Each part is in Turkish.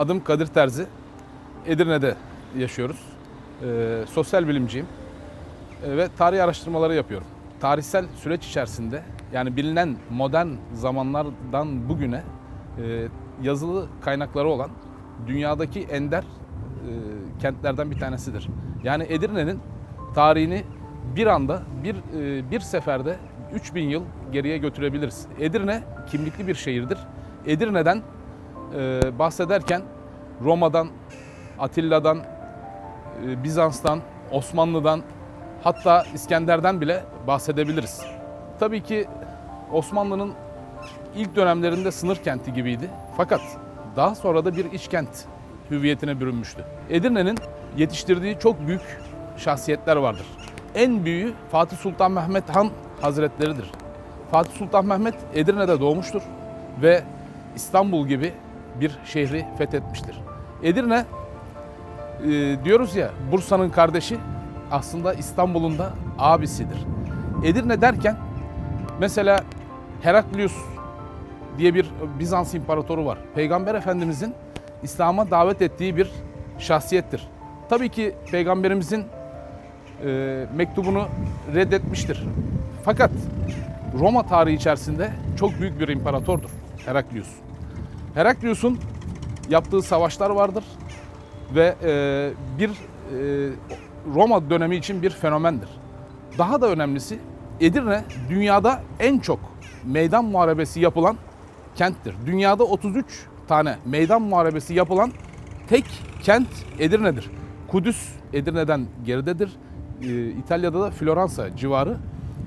Adım Kadir Terzi. Edirne'de yaşıyoruz. Ee, sosyal bilimciyim Ee, ve tarih araştırmaları yapıyorum. Tarihsel süreç içerisinde yani bilinen modern zamanlardan bugüne e, yazılı kaynakları olan dünyadaki ender e, kentlerden bir tanesidir. Yani Edirne'nin tarihini bir anda, bir e, bir seferde 3000 yıl geriye götürebiliriz. Edirne kimlikli bir şehirdir. Edirne'den e, bahsederken Roma'dan, Atilla'dan, e, Bizans'tan, Osmanlı'dan hatta İskender'den bile bahsedebiliriz. Tabii ki Osmanlı'nın ilk dönemlerinde sınır kenti gibiydi. Fakat daha sonra da bir iç kent hüviyetine bürünmüştü. Edirne'nin yetiştirdiği çok büyük şahsiyetler vardır. En büyüğü Fatih Sultan Mehmet Han Hazretleridir. Fatih Sultan Mehmet Edirne'de doğmuştur ve İstanbul gibi bir şehri fethetmiştir. Edirne e, diyoruz ya Bursa'nın kardeşi aslında İstanbul'un da abisidir. Edirne derken mesela Heraklius diye bir Bizans imparatoru var. Peygamber Efendimizin İslam'a davet ettiği bir şahsiyettir. Tabii ki Peygamberimizin e, mektubunu reddetmiştir. Fakat Roma tarihi içerisinde çok büyük bir imparatordur Heraklius. Heraklius'un yaptığı savaşlar vardır ve e, bir e, Roma dönemi için bir fenomendir. Daha da önemlisi Edirne dünyada en çok meydan muharebesi yapılan kenttir. Dünyada 33 tane meydan muharebesi yapılan tek kent Edirne'dir. Kudüs Edirne'den geridedir. Ee, İtalya'da da Floransa civarı.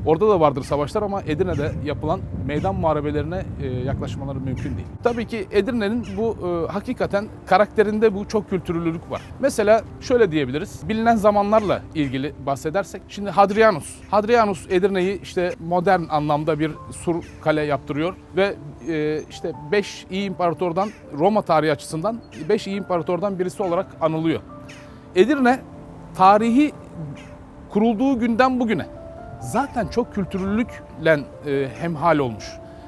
Orada da vardır savaşlar ama Edirne'de yapılan meydan muharebelerine e, yaklaşmaları mümkün değil. Tabii ki Edirne'nin bu e, hakikaten karakterinde bu çok kültürlülük var. Mesela şöyle diyebiliriz. Bilinen zamanlarla ilgili bahsedersek. Şimdi Hadrianus. Hadrianus Edirne'yi işte modern anlamda bir sur kale yaptırıyor ve e, işte 5 iyi imparatordan Roma tarihi açısından 5 iyi imparatordan birisi olarak anılıyor. Edirne tarihi kurulduğu günden bugüne zaten çok kültürlülükle e, hemhal olmuş.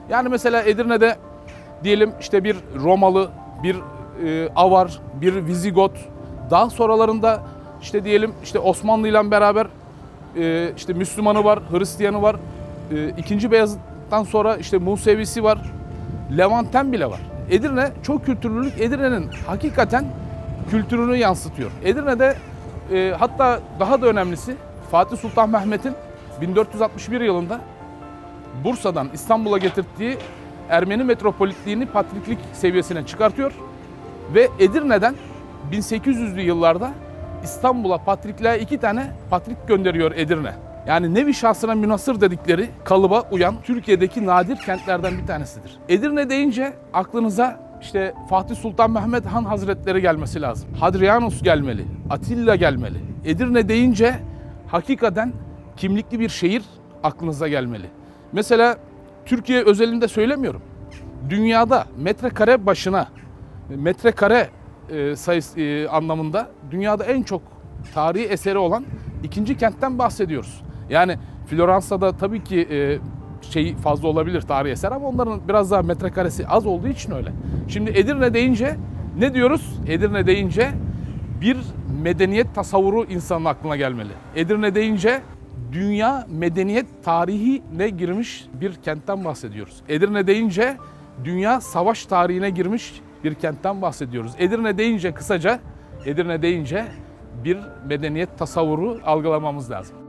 Yani mesela Edirne'de diyelim işte bir Romalı, bir e, Avar, bir Vizigot, daha sonralarında işte diyelim işte Osmanlı ile beraber e, işte Müslümanı var, Hristiyanı var, e, ikinci Beyazıt'tan sonra işte Musevisi var, Levanten bile var. Edirne çok kültürlülük, Edirne'nin hakikaten kültürünü yansıtıyor. Edirne'de e, hatta daha da önemlisi Fatih Sultan Mehmet'in 1461 yılında Bursa'dan İstanbul'a getirdiği Ermeni metropolitliğini patriklik seviyesine çıkartıyor ve Edirne'den 1800'lü yıllarda İstanbul'a patrikliğe iki tane patrik gönderiyor Edirne. Yani nevi şahsına münasır dedikleri kalıba uyan Türkiye'deki nadir kentlerden bir tanesidir. Edirne deyince aklınıza işte Fatih Sultan Mehmet Han Hazretleri gelmesi lazım. Hadrianus gelmeli, Atilla gelmeli. Edirne deyince hakikaten kimlikli bir şehir aklınıza gelmeli. Mesela Türkiye özelinde söylemiyorum. Dünyada metrekare başına metrekare e, sayısı e, anlamında dünyada en çok tarihi eseri olan ikinci kentten bahsediyoruz. Yani Floransa'da tabii ki e, şey fazla olabilir tarihi eser ama onların biraz daha metrekaresi az olduğu için öyle. Şimdi Edirne deyince ne diyoruz? Edirne deyince bir medeniyet tasavvuru insanın aklına gelmeli. Edirne deyince dünya medeniyet tarihine girmiş bir kentten bahsediyoruz. Edirne deyince dünya savaş tarihine girmiş bir kentten bahsediyoruz. Edirne deyince kısaca Edirne deyince bir medeniyet tasavvuru algılamamız lazım.